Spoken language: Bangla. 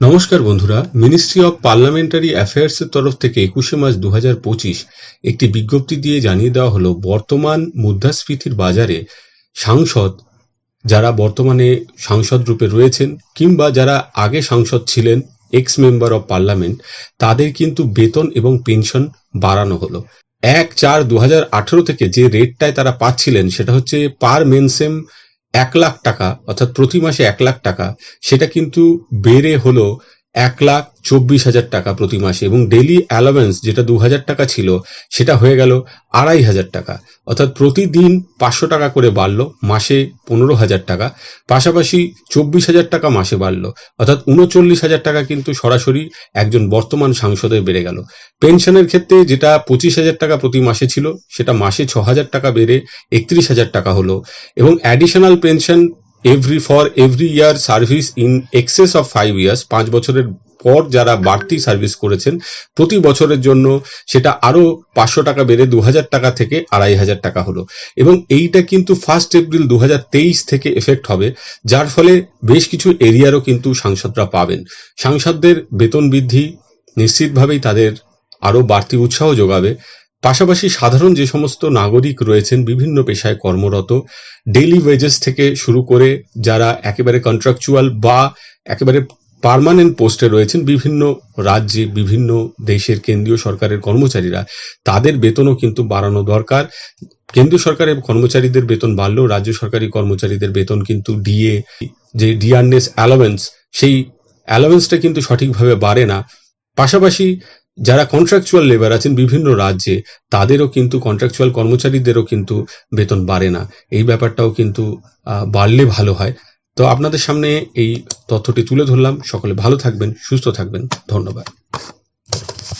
নমস্কার বন্ধুরা মিনিস্ট্রি অফ পার্লামেন্টারি অ্যাফেয়ার্সের তরফ থেকে একুশে মার্চ দুহাজার পঁচিশ একটি বিজ্ঞপ্তি দিয়ে জানিয়ে দেওয়া হলো, বর্তমান মুদ্রাস্ফীতির বাজারে সাংসদ যারা বর্তমানে সাংসদ রূপে রয়েছেন কিংবা যারা আগে সাংসদ ছিলেন এক্স মেম্বার অফ পার্লামেন্ট তাদের কিন্তু বেতন এবং পেনশন বাড়ানো হলো। এক চার দু থেকে যে রেটটায় তারা পাচ্ছিলেন, সেটা হচ্ছে পার মেনসেম এক লাখ টাকা অর্থাৎ প্রতি মাসে এক লাখ টাকা সেটা কিন্তু বেড়ে হলো এক লাখ চব্বিশ হাজার টাকা প্রতি মাসে এবং ডেলি অ্যালাওয়েন্স যেটা দু হাজার টাকা ছিল, সেটা হয়ে গেল আড়াই হাজার টাকা। অর্থাৎ প্রতিদিন পাঁচশো টাকা করে বাড়লো, মাসে পনেরো হাজার টাকা। পাশাপাশি চব্বিশ হাজার টাকা মাসে বাড়লো। অর্থাৎ উনচল্লিশ হাজার টাকা কিন্তু সরাসরি একজন বর্তমান সাংসদের বেড়ে গেল। পেনশনের ক্ষেত্রে যেটা পঁচিশ হাজার টাকা প্রতি মাসে ছিল, সেটা মাসে ছ হাজার টাকা বেড়ে একত্রিশ হাজার টাকা হলো। এবং additional pension every for every year service in excess of five years পাঁচ বছরের পর যারা বাড়তি সার্ভিস করেছেন, প্রতি বছরের জন্য সেটা আরও পাঁচশো টাকা বেড়ে দু হাজার টাকা থেকে আড়াই হাজার টাকা হলো। এবং এইটা কিন্তু ফার্স্ট এপ্রিল দু হাজার তেইশ থেকে এফেক্ট হবে, যার ফলে বেশ কিছু এরিয়ারও কিন্তু সাংসদরা পাবেন। সাংসদদের বেতন বৃদ্ধি নিশ্চিতভাবেই তাদের আরও বাড়তি উৎসাহ যোগাবে। পাশাপাশি সাধারণ যে সমস্ত নাগরিক রয়েছেন বিভিন্ন পেশায় কর্মরত ডেইলি ওয়েজেস থেকে শুরু করে যারা একেবারে কন্ট্রাকচুয়াল বা একেবারে পার্মানেন্ট পোস্টে রয়েছেন বিভিন্ন রাজ্যে, বিভিন্ন দেশের কেন্দ্রীয় সরকারের কর্মচারীরা, তাদের বেতনও কিন্তু বাড়ানো দরকার। কেন্দ্রীয় সরকারের কর্মচারীদের বেতন বাড়লেও রাজ্য সরকারি কর্মচারীদের বেতন কিন্তু ডিএ যে ডিআরনেস অ্যালাওয়েন্স সেই অ্যালাওয়েন্সটা কিন্তু সঠিকভাবে বাড়ে না। পাশাপাশি যারা কন্ট্রাকচুয়াল লেবার আছেন বিভিন্ন রাজ্যে, তাদেরও কিন্তু কন্ট্রাকচুয়াল কর্মচারীদেরও কিন্তু বেতন বাড়ে না। এই ব্যাপারটাও কিন্তু বাড়লে ভালো হয়। তো আপনাদের সামনে এই তথ্যটি তুলে ধরলাম। সকলে ভালো থাকবেন, সুস্থ থাকবেন। ধন্যবাদ।